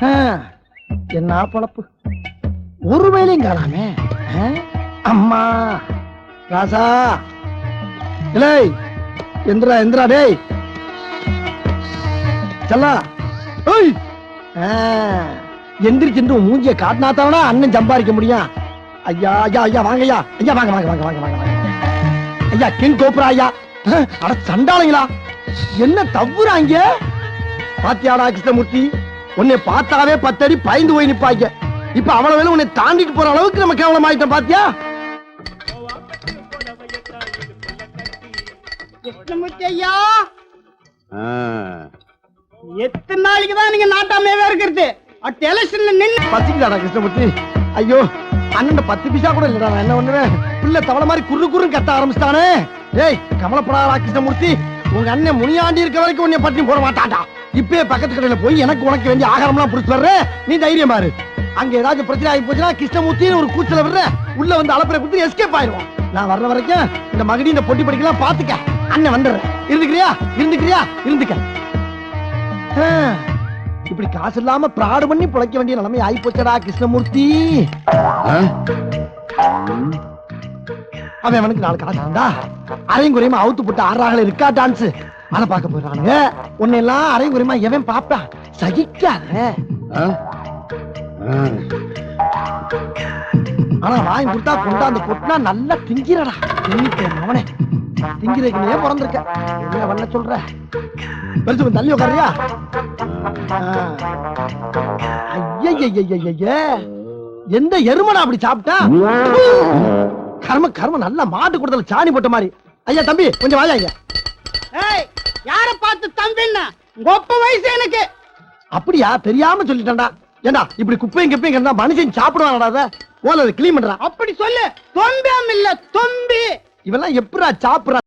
என்ன பொழப்பு? ஒரு வேலையும் காணாமே அம்மா ராசா. இலை எந்திரா எந்திரா டேய். செல்லா. ஏய் ஆ, எந்திரிச்சு மூஞ்சிய காட்டினாத்தானா அண்ணன் சம்பாதிக்க முடியும். ஐயா ஐயா ஐயா வாங்க ஐயா. ஐயா வாங்க வாங்க வாங்க வாங்க வாங்க ஐயா கிங் கோப்ரா ஐயா. அட சண்டாளங்களா. என்ன தவ்வுறாங்க பாத்தியாடா கிருஷ்ணமூர்த்தி. உன்னை பார்த்தாவே பத்தடி பயந்து போய் நிப்பாங்க இப்ப அவ்வளவு வேலை உன்னை தாண்டிட்டு போற அளவுக்கு நம்ம கேவலமாயிட்டோம் பாத்தியா? கிருஷ்ணமூர்த்தி ஐயா? எத்தனை நாளைக்கு தான் நீங்க நாட்டாமையாவே இருக்கிறது? அட் எலெக்ஷன்ல நின்னு பசிக்குதாடா கிருஷ்ணமூர்த்தி? ஐயோ அண்ணன் பத்து பைசா கூட இல்லடா நான் என்ன பண்ணுவேன்? பிள்ளை தவளை மாதிரி குறு குறுன்னு கத்த ஆரம்பிச்சிட்டானே. ஏய் கமலப்படாதா கிருஷ்ணமூர்த்தி. உங்க அண்ணன் முனியாண்டி இருக்க வரைக்கும் உன்னை பட்டி போட மாட்டான்டா. இப்பயே பக்கத்து கடையில போய் எனக்கு உனக்கு வேண்டிய ஆகாரம்லாம் புடிச்சு வர்ற. நீ தைரியம் பாரு. அங்க ஏதாச்சும் பிரச்சனை ஆகி போச்சுன்னா கிருஷ்ணமூர்த்தின்னு ஒரு கூச்சல விடுற. உள்ள வந்து அலப்பறை கொடுத்து எஸ்கேப் ஆயிடுவோம் நான் வர்ற வரைக்கும் இந்த மகடி இந்த பொட்டி படிக்கலாம் பாத்துக்க. அண்ணன் வந்துடுறேன் இருந்துக்கிறியா? இருந்துக்கிறியா? இருந்துக்க. இப்படி காசு இல்லாம பிராடு பண்ணி பிழைக்க வேண்டிய நிலைமை ஆகி போச்சடா கிருஷ்ணமூர்த்தி அவன் அவனுக்கு நாலு காசு இருந்தா அரையும் குறையுமா அவுத்து போட்டு ஆறாகல இருக்கா டான்ஸ்? அதை பார்க்க போயிடறானுங்க உன்னை எல்லாம் அரையும் குறையுமா எவன் பாப்பான் சகிக்காத. ஆனா வாங்கி கொடுத்தா கொண்டாந்து கொட்டினா நல்லா திங்கிறடா. திங்கிட்டேன் அவனே. திங்கிறதுக்கு ஏன் பிறந்திருக்க. என்ன பண்ண சொல்ற? பெருசு தள்ளி உட்காரியா ஐயய்யய்யய்யய்ய எந்த எருமடா அப்படி சாப்பிட்டா? கர்ம கர்ம நல்ல மாட்டு கொடுத்தல சாணி போட்ட மாதிரி. ஐயா தம்பி கொஞ்சம் வாயா ஐயா. ஏய் யார பார்த்து தம்பின்னா? ஒப்ப வயசு எனக்கு. அப்படியா? தெரியாம சொல்லிட்டேன்டா. ஏண்டா இப்படி குப்பையும் கிப்பையும் கிடந்தா மனுஷன் சாப்பிடுவானடா அதை? ஓல கிளீன் பண்றான் அப்படி சொல்லு. தொம்பியாம் இல்ல தொம்பி. இவெல்லாம் எப்படா சாப்பிடுறா?